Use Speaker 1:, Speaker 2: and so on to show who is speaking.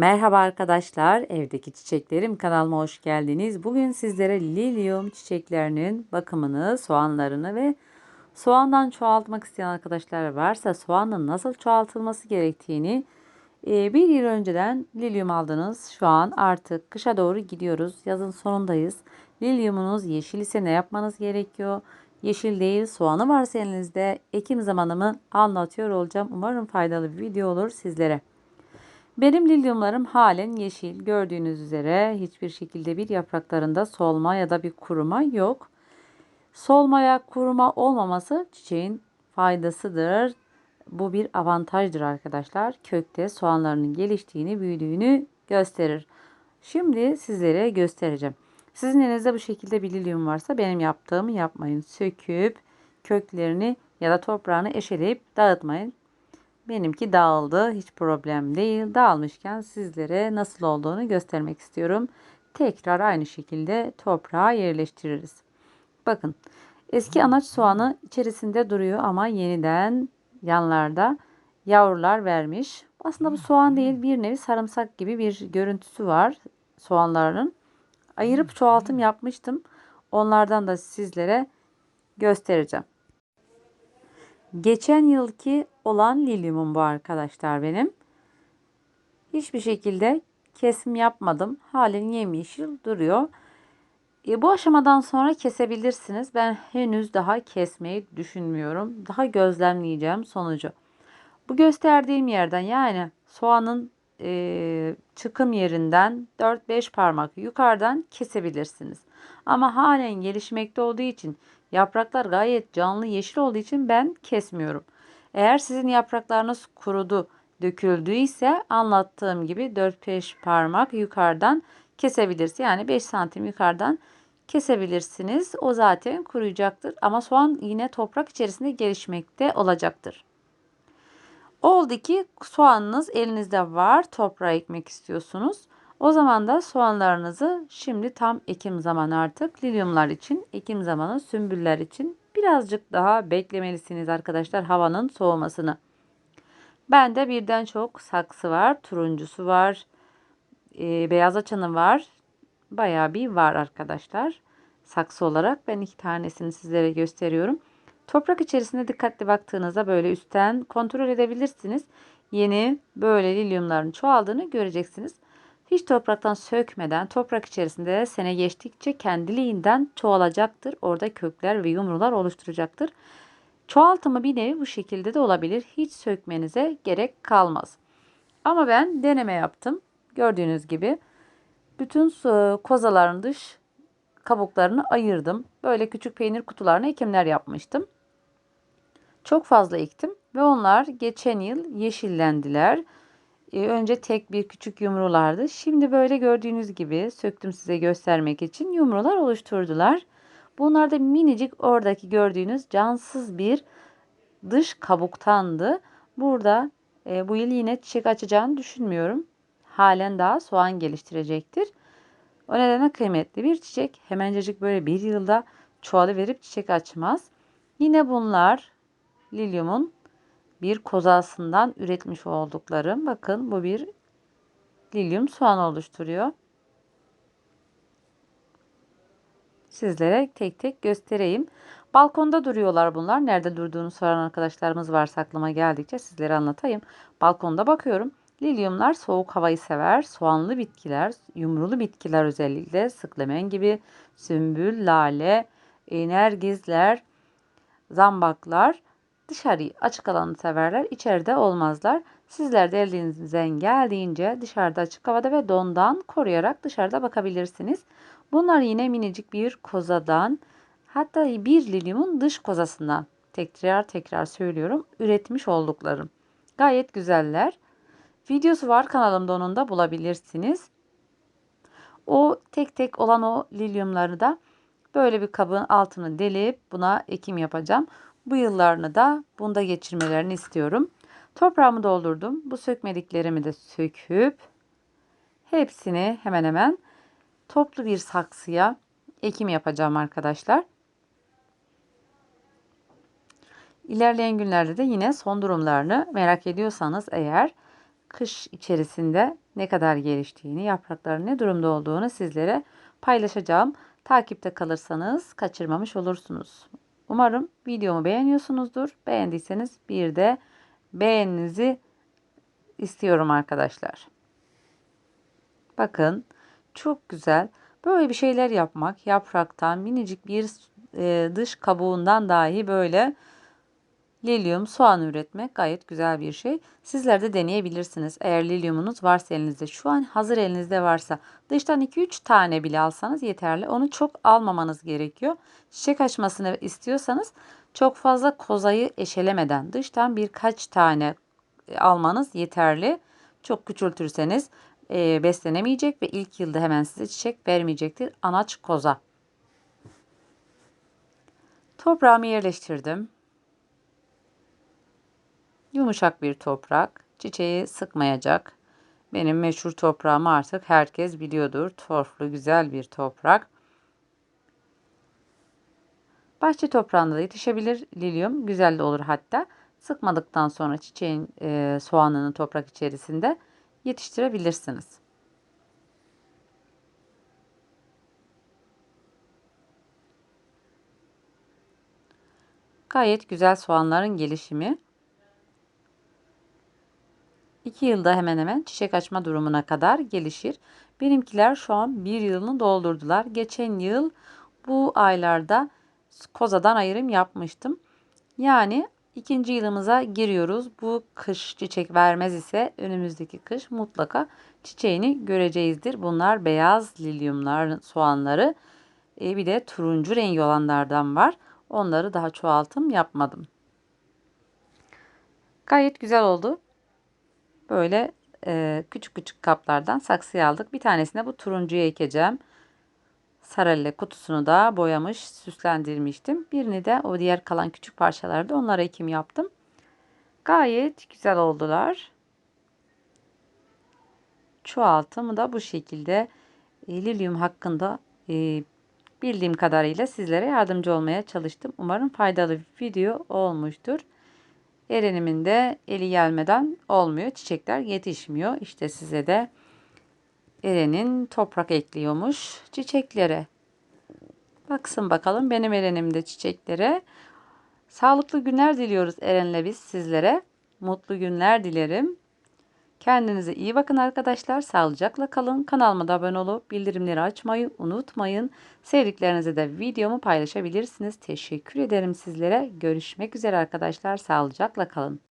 Speaker 1: Merhaba arkadaşlar, evdeki çiçeklerim kanalıma hoş geldiniz. Bugün sizlere lilyum çiçeklerinin bakımını, soğanlarını ve soğandan çoğaltmak isteyen arkadaşlar varsa soğanın nasıl çoğaltılması gerektiğini e, bir yıl önceden lilyum aldınız. Şu an artık kışa doğru gidiyoruz. Yazın sonundayız. Lilyumunuz yeşil ise ne yapmanız gerekiyor? Yeşil değil soğanı varsa elinizde ekim zamanımı anlatıyor olacağım. Umarım faydalı bir video olur sizlere. Benim lilyumlarım halen yeşil. Gördüğünüz üzere hiçbir şekilde bir yapraklarında solma ya da bir kuruma yok. Solmaya kuruma olmaması çiçeğin faydasıdır. Bu bir avantajdır arkadaşlar. Kökte soğanlarının geliştiğini, büyüdüğünü gösterir. Şimdi sizlere göstereceğim. Sizin elinizde bu şekilde bir lilyum varsa benim yaptığımı yapmayın. Söküp köklerini ya da toprağını eşeleyip dağıtmayın. Benimki dağıldı. Hiç problem değil. Dağılmışken sizlere nasıl olduğunu göstermek istiyorum. Tekrar aynı şekilde toprağa yerleştiririz. Bakın eski anaç soğanı içerisinde duruyor ama yeniden yanlarda yavrular vermiş. Aslında bu soğan değil bir nevi sarımsak gibi bir görüntüsü var soğanlarının. Ayırıp çoğaltım yapmıştım. Onlardan da sizlere göstereceğim. Geçen yılki olan lilyumum bu arkadaşlar benim. Hiçbir şekilde kesim yapmadım. Halen yemyeşil duruyor. E, bu aşamadan sonra kesebilirsiniz. Ben henüz daha kesmeyi düşünmüyorum. Daha gözlemleyeceğim sonucu. Bu gösterdiğim yerden yani soğanın e, çıkım yerinden 4-5 parmak yukarıdan kesebilirsiniz. Ama halen gelişmekte olduğu için yapraklar gayet canlı yeşil olduğu için ben kesmiyorum. Eğer sizin yapraklarınız kurudu, döküldüyse anlattığım gibi 4-5 parmak yukarıdan kesebilirsiniz. Yani 5 santim yukarıdan kesebilirsiniz. O zaten kuruyacaktır. Ama soğan yine toprak içerisinde gelişmekte olacaktır. Oldu ki soğanınız elinizde var. Toprağa ekmek istiyorsunuz. O zaman da soğanlarınızı şimdi tam ekim zamanı artık lilyumlar için, ekim zamanı sümbüller için birazcık daha beklemelisiniz arkadaşlar havanın soğumasını. Bende birden çok saksı var. Turuncusu var. E, beyaz açanı var. Bayağı bir var arkadaşlar. Saksı olarak ben iki tanesini sizlere gösteriyorum. Toprak içerisinde dikkatli baktığınızda böyle üstten kontrol edebilirsiniz. Yeni böyle lilyumların çoğaldığını göreceksiniz. Hiç topraktan sökmeden toprak içerisinde sene geçtikçe kendiliğinden çoğalacaktır. Orada kökler ve yumrular oluşturacaktır. Çoğaltımı bir nevi bu şekilde de olabilir. Hiç sökmenize gerek kalmaz. Ama ben deneme yaptım. Gördüğünüz gibi bütün kozaların dış kabuklarını ayırdım. Böyle küçük peynir kutularına ekimler yapmıştım. Çok fazla ektim ve onlar geçen yıl yeşillendiler. Ee, önce tek bir küçük yumrulardı. Şimdi böyle gördüğünüz gibi söktüm size göstermek için yumrular oluşturdular. Bunlar da minicik oradaki gördüğünüz cansız bir dış kabuktandı. Burada e, bu yıl yine çiçek açacağını düşünmüyorum. Halen daha soğan geliştirecektir. O nedenle kıymetli bir çiçek. Hemencecik böyle bir yılda çoğalı verip çiçek açmaz. Yine bunlar lilyumun bir kozasından üretmiş olduklarım. Bakın bu bir lilyum soğan oluşturuyor. Sizlere tek tek göstereyim. Balkonda duruyorlar bunlar. Nerede durduğunu soran arkadaşlarımız varsa aklıma geldikçe sizlere anlatayım. Balkonda bakıyorum. Lilyumlar soğuk havayı sever. Soğanlı bitkiler, yumrulu bitkiler özellikle sıklemen gibi sümbül, lale, nergizler, zambaklar Dışarıyı açık alanı severler. içeride olmazlar. Sizler de elinizden geldiğince dışarıda açık havada ve dondan koruyarak dışarıda bakabilirsiniz. Bunlar yine minicik bir kozadan hatta bir lilyumun dış kozasından tekrar tekrar söylüyorum üretmiş olduklarım. Gayet güzeller. Videosu var kanalımda onun da bulabilirsiniz. O tek tek olan o lilyumları da böyle bir kabın altını delip buna ekim yapacağım. Bu yıllarını da bunda geçirmelerini istiyorum. Toprağımı doldurdum. Bu sökmediklerimi de söküp hepsini hemen hemen toplu bir saksıya ekim yapacağım arkadaşlar. İlerleyen günlerde de yine son durumlarını merak ediyorsanız eğer kış içerisinde ne kadar geliştiğini, yaprakların ne durumda olduğunu sizlere paylaşacağım. Takipte kalırsanız kaçırmamış olursunuz. Umarım videomu beğeniyorsunuzdur. Beğendiyseniz bir de beğeninizi istiyorum arkadaşlar. Bakın çok güzel. Böyle bir şeyler yapmak yapraktan minicik bir e, dış kabuğundan dahi böyle lilyum soğan üretmek gayet güzel bir şey. Sizler de deneyebilirsiniz. Eğer lilyumunuz varsa elinizde şu an hazır elinizde varsa dıştan 2-3 tane bile alsanız yeterli. Onu çok almamanız gerekiyor. Çiçek açmasını istiyorsanız çok fazla kozayı eşelemeden dıştan birkaç tane almanız yeterli. Çok küçültürseniz e, beslenemeyecek ve ilk yılda hemen size çiçek vermeyecektir. Anaç koza. Toprağımı yerleştirdim. Yumuşak bir toprak. Çiçeği sıkmayacak. Benim meşhur toprağımı artık herkes biliyordur. Torflu güzel bir toprak. Bahçe toprağında da yetişebilir lilyum. Güzel de olur hatta. Sıkmadıktan sonra çiçeğin e, soğanını toprak içerisinde yetiştirebilirsiniz. Gayet güzel soğanların gelişimi. 2 yılda hemen hemen çiçek açma durumuna kadar gelişir. Benimkiler şu an 1 yılını doldurdular. Geçen yıl bu aylarda kozadan ayrım yapmıştım. Yani ikinci yılımıza giriyoruz. Bu kış çiçek vermez ise önümüzdeki kış mutlaka çiçeğini göreceğizdir. Bunlar beyaz lilyumlar soğanları. E bir de turuncu rengi olanlardan var. Onları daha çoğaltım yapmadım. Gayet güzel oldu. Böyle e, küçük küçük kaplardan saksıya aldık. Bir tanesine bu turuncuyu ekeceğim. Sarelle kutusunu da boyamış, süslendirmiştim. Birini de o diğer kalan küçük parçalarda onlara ekim yaptım. Gayet güzel oldular. Çoğaltımı da bu şekilde e, hakkında e, bildiğim kadarıyla sizlere yardımcı olmaya çalıştım. Umarım faydalı bir video olmuştur. Erenimin de eli gelmeden olmuyor. Çiçekler yetişmiyor. İşte size de Eren'in toprak ekliyormuş çiçeklere. Baksın bakalım benim Eren'imde çiçeklere. Sağlıklı günler diliyoruz Eren'le biz sizlere. Mutlu günler dilerim. Kendinize iyi bakın arkadaşlar. Sağlıcakla kalın. Kanalıma da abone olup bildirimleri açmayı unutmayın. Sevdiklerinize de videomu paylaşabilirsiniz. Teşekkür ederim sizlere. Görüşmek üzere arkadaşlar. Sağlıcakla kalın.